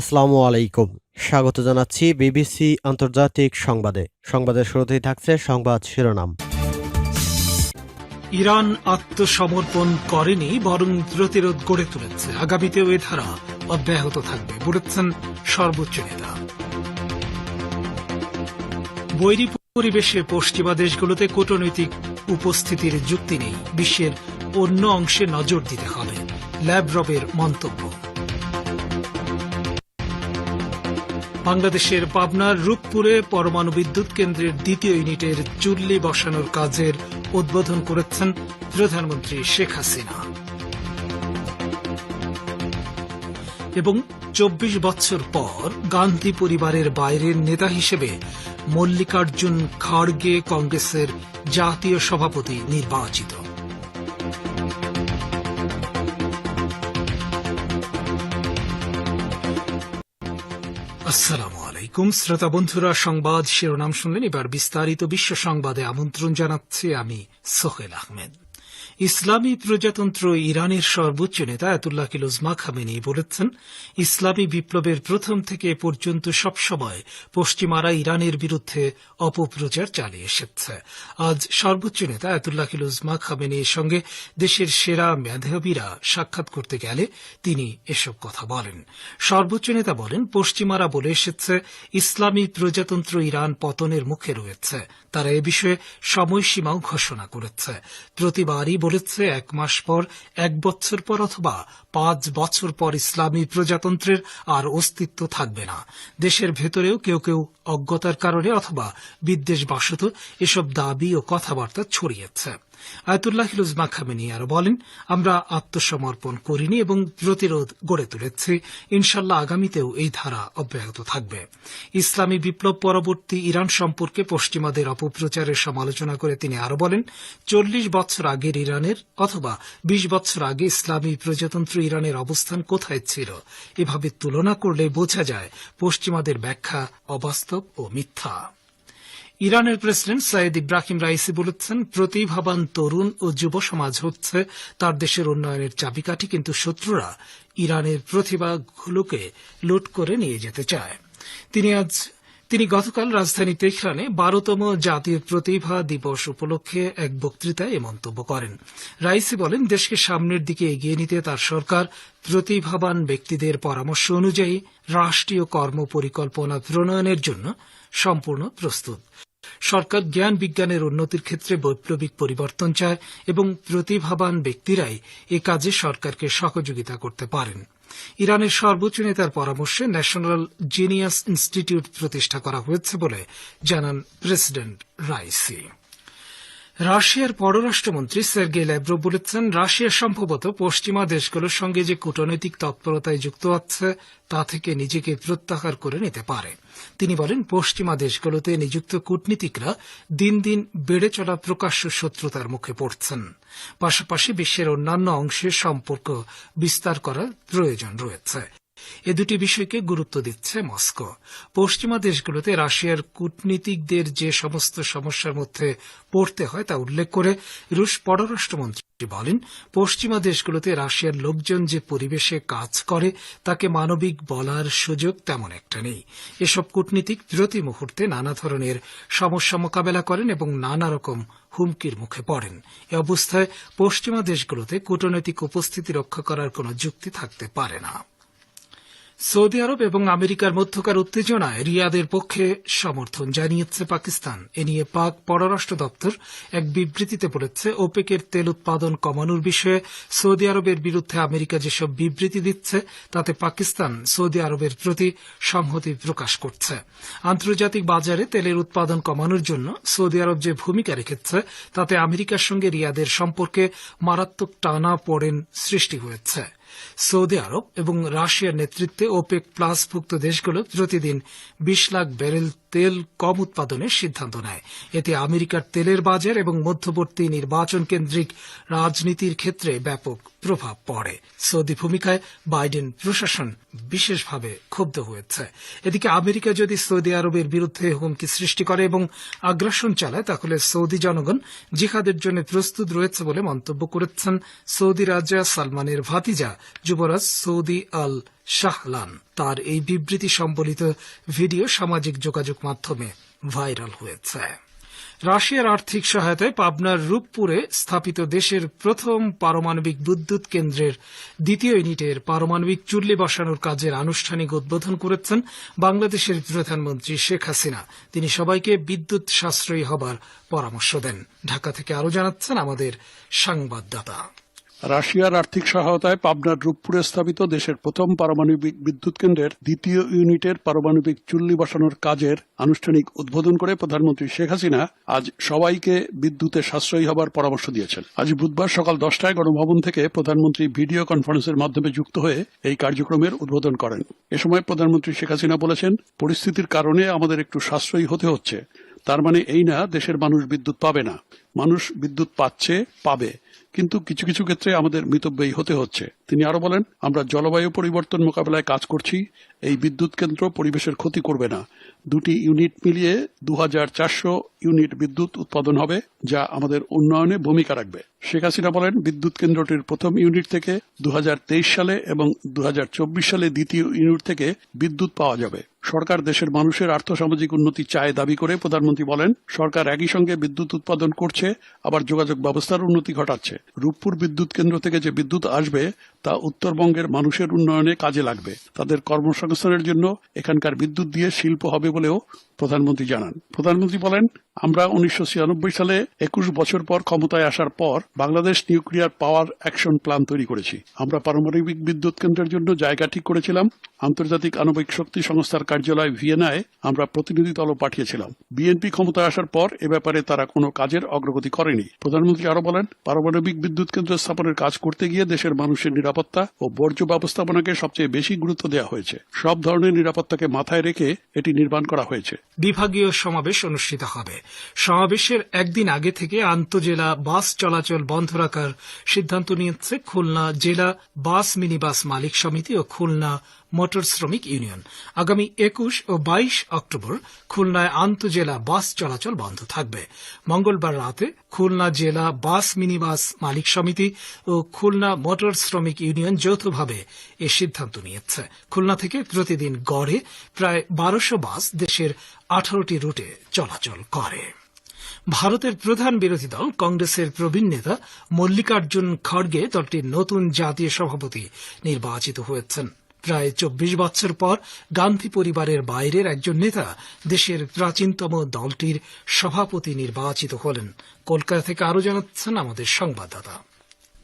আসসালামু আলাইকুম। স্বাগত জানাচ্ছি বিবিসি আন্তর্জাতিক সংবাদে। সংবাদের শুরুতেই থাকছে সংবাদ শিরোনাম। ইরান আত্মসমর্পণ করেনি, বরং প্রতিরোধ গড়ে তুলেছে। আগামীতেও এ ধারা অব্যাহত থাকবে, বলেছেন সর্বোচ্চ নেতা। বৈরী পরিবেশে পশ্চিমা দেশগুলোতে কূটনৈতিক উপস্থিতির যুক্তি নেই। বিশ্বের অন্য অংশে নজর দিতে হবে। ল্যাবরবের মন্তব্য। বাংলাদেশের পাবনার রূপপুরে পরমাণু বিদ্যুৎ কেন্দ্রের দ্বিতীয় ইউনিটের চুল্লি বসানোর কাজের উদ্বোধন করেছেন প্রধানমন্ত্রী শেখ হাসিনা। এবং চব্বিশ বছর পর গান্ধী পরিবারের বাইরের নেতা হিসেবে মল্লিকার্জুন খাড়গে কংগ্রেসের জাতীয় সভাপতি নির্বাচিত। আসসালামু আলাইকুম শ্রোতা বন্ধুরা, সংবাদ শিরোনাম শুনলেন। এবার বিস্তারিত বিশ্ব সংবাদে আমন্ত্রণ জানাচ্ছি আমি সোহেল আহমেদ। ইসলামী প্রজাতন্ত্র ইরানের সর্বোচ্চ নেতা আয়াতুল্লাহ কিলুজমা খামেনি বলেছেন, ইসলামী বিপ্লবের প্রথম থেকে পর্যন্ত সবসময় পশ্চিমারা ইরানের বিরুদ্ধে অপপ্রচার চালিয়ে এসেছে। আজ সর্বোচ্চ নেতা আয়াতুল্লাহ কিলুজমা খামেনির সঙ্গে দেশের সেরা মেধাবীরা সাক্ষাৎ করতে গেলে তিনি এসব কথা বলেন। সর্বোচ্চ নেতা বলেন, পশ্চিমারা বলে এসেছে, ইসলামী প্রজাতন্ত্র ইরান পতনের মুখে রয়েছে। তারা এ বিষয়ে সময়সীমাও ঘোষণা করেছে। প্রতিবারই বলেছে এক মাস পর, এক বছর পর অথবা পাঁচ বছর পর ইসলামী প্রজাতন্ত্রের আর অস্তিত্ব থাকবে না। দেশের ভেতরেও কেউ কেউ অজ্ঞতার কারণে অথবা বিদ্বেষ বাসত এসব দাবি ও কথাবার্তা ছড়িয়েছে। আয়তুল্লাহ হিলুজমা খামেনি আরও বলেন, আমরা আত্মসমর্পণ করিনি এবং প্রতিরোধ গড়ে তুলেছি। ইনশাল্লাহ আগামীতেও এই ধারা অব্যাহত থাকবে। ইসলামী বিপ্লব পরবর্তী ইরান সম্পর্কে পশ্চিমাদের অপপ্রচারের সমালোচনা করে তিনি আরও বলেন, চল্লিশ বছর আগের ইরানের অথবা বিশ বছর আগে ইসলামী প্রজাতন্ত্র ইরানের অবস্থান কোথায় ছিল, এভাবে তুলনা করলে বোঝা যায় পশ্চিমাদের ব্যাখ্যা অবাস্তব ও মিথ্যা। ইরানের প্রেসিডেন্ট সাইদ ইব্রাহিম রাইসি বলেছেন, প্রতিভাবান তরুণ ও যুব সমাজ হচ্ছে তার দেশের উন্নয়নের চাবিকাঠি, কিন্তু শত্রুরা ইরানের প্রতিভাগুলোকে লুট করে নিয়ে যেতে চায়। তিনি আজ, তিনি গতকাল রাজধানী তেহরানে বারোতম জাতীয় প্রতিভা দিবস উপলক্ষে এক বক্তৃতায় এ মন্তব্য করেন। রাইসি বলেন, দেশকে সামনের দিকে এগিয়ে নিতে তার সরকার প্রতিভাবান ব্যক্তিদের পরামর্শ অনুযায়ী রাষ্ট্রীয় কর্ম পরিকল্পনা প্রণয়নের জন্য সম্পূর্ণ প্রস্তুত। সরকার জ্ঞান বিজ্ঞানের উন্নতির ক্ষেত্রে বৈপ্লবিক পরিবর্তন চায় এবং প্রতিভাবান ব্যক্তিরাই এ কাজে সরকারকে সহযোগিতা করতে পারেন। ইরানের সর্বোচ্চ নেতার পরামর্শে ন্যাশনাল জিনিয়াস ইনস্টিটিউট প্রতিষ্ঠা করা হয়েছে বলে জানান প্রেসিডেন্ট রাইসি। রাশিয়ার পররাষ্ট্রমন্ত্রী সের্গেই ল্যাব্রো বলেছেন, রাশিয়া সম্ভবত পশ্চিমা দেশগুলোর সঙ্গে যে কূটনৈতিক তৎপরতায় যুক্ত আছে, তা থেকে নিজেকে প্রত্যাহার করে নিতে পারে। তিনি বলেন, পশ্চিমা দেশগুলোতে নিযুক্ত কূটনীতিকরা দিন দিন বেড়ে চলা প্রকাশ্য শত্রুতার মুখে পড়ছেন। পাশাপাশি বিশ্বের অন্যান্য অংশে সম্পর্ক বিস্তার করার প্রয়োজন রয়েছে। এ দুটি বিষয়কে গুরুত্ব দিচ্ছে মস্কো। পশ্চিমা দেশগুলোতে রাশিয়ার কূটনীতিকদের যে সমস্ত সমস্যার মধ্যে পড়তে হয় তা উল্লেখ করে রুশ পররাষ্ট্রমন্ত্রী বলেন, পশ্চিমা দেশগুলোতে রাশিয়ার লোকজন যে পরিবেশে কাজ করে, তাকে মানবিক বলার সুযোগ তেমন একটা নেই। এসব কূটনীতিক প্রতি মুহূর্তে নানা ধরনের সমস্যা মোকাবেলা করেন এবং নানা রকম হুমকির মুখে পড়েন। এ অবস্থায় পশ্চিমা দেশগুলোতে কূটনৈতিক উপস্থিতি রক্ষা করার কোনো যুক্তি থাকতে পারে না। সৌদি আরব এবং আমেরিকার মধ্যকার উত্তেজনায় রিয়াদের পক্ষে সমর্থন জানিয়েছে পাকিস্তান। এ নিয়ে পাক পররাষ্ট্র দপ্তর এক বিবৃতিতে বলেছে, ওপেকের তেল উৎপাদন কমানোর বিষয়ে সৌদি আরবের বিরুদ্ধে আমেরিকা যেসব বিবৃতি দিচ্ছে, তাতে পাকিস্তান সৌদি আরবের প্রতি সংহতি প্রকাশ করছে। আন্তর্জাতিক বাজারে তেলের উৎপাদন কমানোর জন্য সৌদি আরব যে ভূমিকা রেখেছে, তাতে আমেরিকার সঙ্গে রিয়াদের সম্পর্কে মারাত্মক টানা পড়েন সৃষ্টি হয়েছে। সৌদি আরব এবং রাশিয়ার নেতৃত্বে ওপেক প্লাসভুক্ত দেশগুলো প্রতিদিন বিশ লাখ ব্যারেল তেল কম উৎপাদনের সিদ্ধান্ত নেয়। এতে আমেরিকার তেলের বাজার এবং মধ্যবর্তী নির্বাচন কেন্দ্রিক রাজনীতির ক্ষেত্রে ব্যাপক প্রভাব পড়ে। সৌদি ভূমিকায় বাইডেন প্রশাসন বিশেষভাবে ক্ষুব্ধ হয়েছে। এদিকে আমেরিকা যদি সৌদি আরবের বিরুদ্ধে হুমকি সৃষ্টি করে এবং আগ্রাসন চালায়, তাহলে সৌদি জনগণ জিহাদের জন্য প্রস্তুত রয়েছে বলে মন্তব্য করেছেন সৌদি রাজা সালমানের ভাতিজা যুবরাজ সৌদি আল শাহলান। তার এই বিবৃতি সম্বলিত ভিডিও সামাজিক যোগাযোগ মাধ্যমে ভাইরাল হয়েছে। রাশিয়ার আর্থিক সহায়তায় পাবনার রূপপুরে স্থাপিত দেশের প্রথম পারমাণবিক বিদ্যুৎ কেন্দ্রের দ্বিতীয় ইউনিটের পারমাণবিক চুল্লি বসানোর কাজের আনুষ্ঠানিক উদ্বোধন করেছেন বাংলাদেশের প্রধানমন্ত্রী শেখ হাসিনা। তিনি সবাইকে বিদ্যুৎ সাশ্রয়ী হবার পরামর্শ দেন। ঢাকা থেকে আরও জানাচ্ছেন আমাদের সংবাদদাতা। রাশিয়ার আর্থিক সহায়তায় পাবনার রূপপুরে স্থাপিত দেশের প্রথম পারমাণবিক বিদ্যুৎ কেন্দ্রের দ্বিতীয় ইউনিটের পারমাণবিক চুল্লি বসানোর কাজের আনুষ্ঠানিক উদ্বোধন করে প্রধানমন্ত্রী শেখ হাসিনা আজ সবাইকে বিদ্যুতে সাশ্রয়ী হবার পরামর্শ দিয়েছেন। আজ বুধবার সকাল দশটায় গণভবন থেকে প্রধানমন্ত্রী ভিডিও কনফারেন্সের মাধ্যমে যুক্ত হয়ে এই কার্যক্রমের উদ্বোধন করেন। এ সময় প্রধানমন্ত্রী শেখ হাসিনা বলেছেন, পরিস্থিতির কারণে আমাদের একটু সাশ্রয়ী হতে হচ্ছে। তার মানে এই না, দেশের মানুষ বিদ্যুৎ পাবে না। মানুষ বিদ্যুৎ পাচ্ছে, পাবে। কিন্তু কিছু কিছু ক্ষেত্রে আমাদের মিতব্যয়ী হতে হচ্ছে। তিনি আরও বলেন, আমরা জলবায়ু পরিবর্তন মোকাবেলায় কাজ করছি, এই বিদ্যুৎ কেন্দ্র পরিবেশের ক্ষতি করবে না। দুটি ইউনিট মিলিয়ে দু হাজার চারশো ইউনিট বিদ্যুৎ উৎপাদন হবে, যা আমাদের উন্নয়নে ভূমিকা রাখবে। শেখ হাসিনা বলেন, বিদ্যুৎ কেন্দ্রটির প্রথম ইউনিট থেকে দু হাজার তেইশ সালে এবং দু হাজার চব্বিশ সালে দ্বিতীয় ইউনিট থেকে বিদ্যুৎ পাওয়া যাবে। সরকার দেশের মানুষের আর্থসামাজিক উন্নতি চায় দাবি করে প্রধানমন্ত্রী বলেন, সরকার একই সঙ্গে বিদ্যুৎ উৎপাদন করছে, আবার যোগাযোগ ব্যবস্থার উন্নতি ঘটাচ্ছে। রূপপুর বিদ্যুৎ কেন্দ্র থেকে যে বিদ্যুৎ আসবে তা উত্তরবঙ্গের মানুষের উন্নয়নে কাজে লাগবে। তাদের কর্মসংস্থানের জন্য এখানকার বিদ্যুৎ দিয়ে শিল্প হবে বলেও প্রধানমন্ত্রী জানান। প্রধানমন্ত্রী বলেন, আমরা উনিশশো সালে একুশ বছর পর ক্ষমতায় আসার পর Bangladesh nuclear power action plan তৈরি করেছি। আমরা পারমাণবিক বিদ্যুৎ কেন্দ্রের জন্য জায়গা ঠিক করেছিলাম। আন্তর্জাতিক আণবিক শক্তি সংস্থার কার্যালয় ভিয়েনায় আমরা প্রতিনিধি দলও পাঠিয়েছিলাম। বিএনপি ক্ষমতায় আসার পর এ ব্যাপারে তারা কোনো কাজের অগ্রগতি করেনি। প্রধানমন্ত্রী আরও বলেন, পারমাণবিক বিদ্যুৎ কেন্দ্র স্থাপনের কাজ করতে গিয়ে দেশের মানুষের ও বর্জ্য ব্যবস্থাপনাকে সবচেয়ে বেশি গুরুত্ব দেওয়া হয়েছে। সব ধরনের নিরাপত্তাকে মাথায় রেখে এটি নির্মাণ করা হয়েছে। বিভাগীয় সমাবেশ অনুষ্ঠিত হবে। সমাবেশের একদিন আগে থেকে আন্তজেলা বাস চলাচল বন্ধ রাখার সিদ্ধান্ত নিয়েছে খুলনা জেলা বাস মিনিবাস মালিক সমিতি ও খুলনা মোটর শ্রমিক ইউনিয়ন। আগামী একুশ ও বাইশ অক্টোবর খুলনায় আন্তজেলা বাস চলাচল বন্ধ থাকবে। মঙ্গলবার রাতে খুলনা জেলা বাস মিনিবাস মালিক সমিতি ও খুলনা মোটর শ্রমিক ইউনিয়ন যৌথভাবে এ সিদ্ধান্ত নিয়েছে। খুলনা থেকে প্রতিদিন গড়ে প্রায় বারোশো বাস দেশের আঠারোটি রুটে চলাচল করে। ভারতের প্রধান বিরোধী দল, কংগ্রেসের প্রবীণ নেতা মল্লিকার্জুন খড়গে দলটির নতুন জাতীয় সভাপতি নির্বাচিত হয়েছেন। প্রায় চব্বিশ বছর পর গান্ধী পরিবারের বাইরের একজন নেতা দেশের প্রাচীনতম দলটির সভাপতি নির্বাচিত হলেন। কলকাতা থেকে আরও জানাচ্ছেন আমাদের সংবাদদাতা।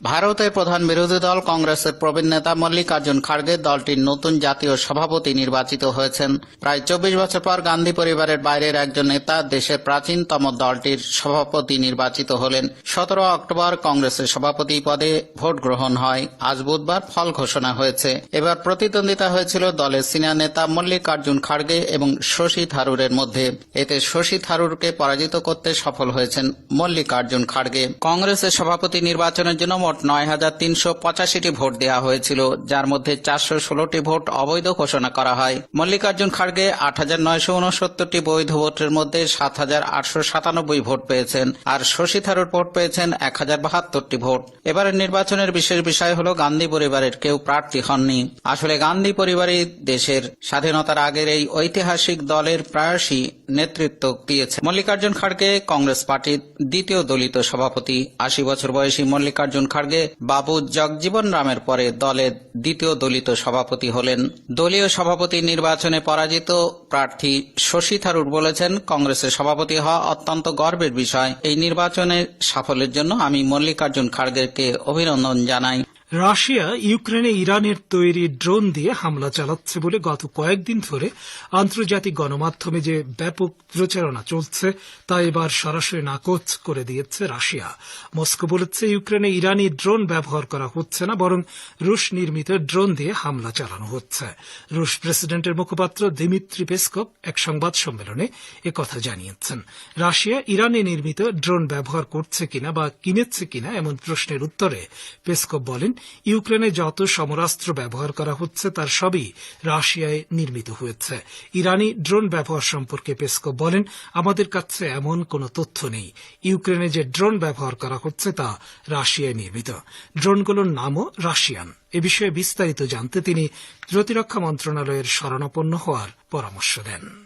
ভারতের প্রধান বিরোধী দল কংগ্রেসের প্রবীণ নেতা মল্লিকার্জুন খাড়গে দলটির নতুন জাতীয় সভাপতি নির্বাচিত হয়েছেন। প্রায় চব্বিশ বছর পর গান্ধী পরিবারের বাইরের একজন নেতা দেশের প্রাচীনতম দলটির সভাপতি নির্বাচিত হলেন। সতেরো অক্টোবর কংগ্রেসের সভাপতি পদে ভোট গ্রহণ হয়। আজ বুধবার ফল ঘোষণা হয়েছে। এবার প্রতিদ্বন্দ্বিতা হয়েছিল দলের সিনিয়র নেতা মল্লিকার্জুন খাড়গে এবং শশী থারুরের মধ্যে। এতে শশী থারুরকে পরাজিত করতে সফল হয়েছেন মল্লিকার্জুন খাড়গে কংগ্রেসের সভাপতি নির্বাচনের জন্য মোট নয় হাজার তিনশো পঁচাশিটি ভোট দেওয়া হয়েছিল, যার মধ্যে চারশো ষোলোটি ভোট অবৈধ ঘোষণা করা হয়। মল্লিকার্জুন খাড়গে আট হাজার নয়শো উনসত্তরটি বৈধ ভোটের মধ্যে সাত হাজার আটশো সাতানব্বই ভোট পেয়েছেন, আর শশী থারুর ভোট পেয়েছেন এক হাজার বাহাত্তরটি ভোট। এবারের নির্বাচনের বিশেষ বিষয় হল গান্ধী পরিবারের কেউ প্রার্থী হননি। আসলে গান্ধী পরিবারই দেশের স্বাধীনতার আগের এই ঐতিহাসিক দলের প্রায়শই নেতৃত্ব দিয়েছে। মল্লিকার্জুন খাড়গে কংগ্রেস পার্টির দ্বিতীয় দলিত সভাপতি। আশি বছর বয়সী মল্লিকার্জুন খাড়গে বাবু জগজীবন রামের পরে দলের দ্বিতীয় দলিত সভাপতি হলেন। দলীয় সভাপতি নির্বাচনে পরাজিত প্রার্থী শশী থারুর বলেছেন, কংগ্রেসের সভাপতি হওয়া অত্যন্ত গর্বের বিষয়। এই নির্বাচনের সাফল্যের জন্য আমি মল্লিকার্জুন খাড়গেকে অভিনন্দন জানাই। রাশিয়া ইউক্রেনে ইরানের তৈরি ড্রোন দিয়ে হামলা চালাচ্ছে বলে গত কয়েকদিন ধরে আন্তর্জাতিক গণমাধ্যমে যে ব্যাপক প্রচারণা চলছে, তা এবার সরাসরি নাকচ করে দিয়েছে রাশিয়া। মস্কো বলেছে, ইউক্রেনে ইরানি ড্রোন ব্যবহার করা হচ্ছে না, বরং রুশ নির্মিত ড্রোন দিয়ে হামলা চালানো হচ্ছে। রুশ প্রেসিডেন্টের মুখপাত্র দিমিত্রি পেসকপ এক সংবাদ সম্মেলনে একথা জানিয়েছেন। রাশিয়া ইরানে নির্মিত ড্রোন ব্যবহার করছে কিনা বা কিনেছে কিনা এমন প্রশ্নের উত্তরে পেসকপ বলেন ইউক্রেনে যত সমরাস্ত্র ব্যবহার করা হচ্ছে, তার সবই রাশিয়ায় নির্মিত হয়েছে। ইরানি ড্রোন ব্যবহার সম্পর্কে পেসকো বলেন, আমাদের কাছে এমন কোনো তথ্য নেই। ইউক্রেনে যে ড্রোন ব্যবহার করা হচ্ছে, তা রাশিয়ায় নির্মিত। ড্রোনগুলোর নামও রাশিয়ান। এ বিষয়ে বিস্তারিত জানতে তিনি প্রতিরক্ষা মন্ত্রণালয়ের শরণাপন্ন হওয়ার পরামর্শ দেন।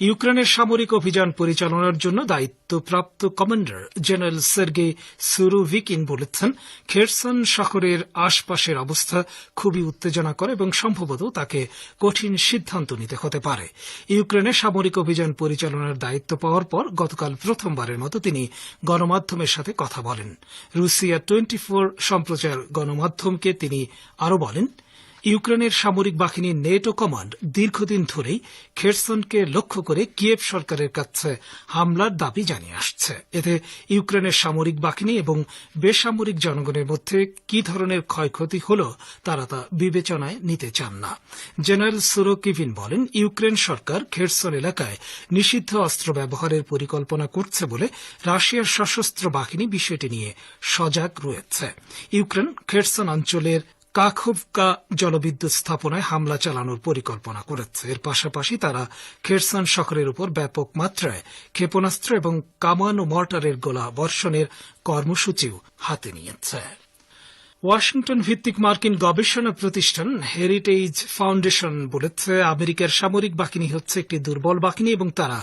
ইউক্রেনের সামরিক অভিযান পরিচালনার জন্য দায়িত্বপ্রাপ্ত কমান্ডার জেনারেল সের্গে সুরুভিকিন বলেছেন, খেরসন শহরের আশপাশের অবস্থা খুবই উত্তেজনাকর এবং সম্ভবত তাকে কঠিন সিদ্ধান্ত নিতে হতে পারে। ইউক্রেনে সামরিক অভিযান পরিচালনার দায়িত্ব পাওয়ার পর গতকাল প্রথমবারের মতো তিনি গণমাধ্যমের সাথে কথা বলেন। রুশিয়া টোয়েন্টি ফোর সম্প্রচার গণমাধ্যমকে তিনি আরও বলেন ইউক্রেনের সামরিক বাহিনীর নেটো কমান্ড দীর্ঘদিন ধরেই খেরসনকে লক্ষ্য করে কিয়েভ সরকারের কাছে হামলার দাবি জানিয়ে আসছে। এতে ইউক্রেনের সামরিক বাহিনী এবং বেসামরিক জনগণের মধ্যে কি ধরনের ক্ষয়ক্ষতি হল তারা তা বিবেচনায় নিতে চান না। জেনারেল সুরোকিভিন বলেন, ইউক্রেন সরকার খেরসন এলাকায় নিষিদ্ধ অস্ত্র ব্যবহারের পরিকল্পনা করছে বলে রাশিয়ার সশস্ত্র বাহিনী বিষয়টি নিয়ে সজাগ রয়েছে। ইউক্রেন খেরসন অঞ্চলের কাখোভকা জলবিদ্যুৎ স্থাপনায় হামলা চালানোর পরিকল্পনা করেছে। এর পাশাপাশি তারা খেরসন শহরের উপর ব্যাপক মাত্রায় ক্ষেপণাস্ত্র এবং কামান ও মর্টারের গোলা বর্ষণের কর্মসূচিও হাতে নিয়েছে। ওয়াশিংটন ভিত্তিক মার্কিন গবেষণা প্রতিষ্ঠান হেরিটেজ ফাউন্ডেশন বলেছে, আমেরিকার সামরিক বাহিনী হচ্ছে একটি দুর্বল বাহিনী এবং তারা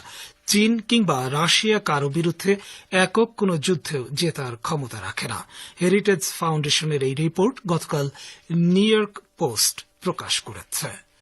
চীন কিংবা রাশিয়া কারও বিরুদ্ধে একক কোনো যুদ্ধেও জেতার ক্ষমতা রাখে না। হেরিটেজ ফাউন্ডেশনের এই রিপোর্ট গতকাল নিউ ইয়র্ক পোস্ট প্রকাশ করেছে।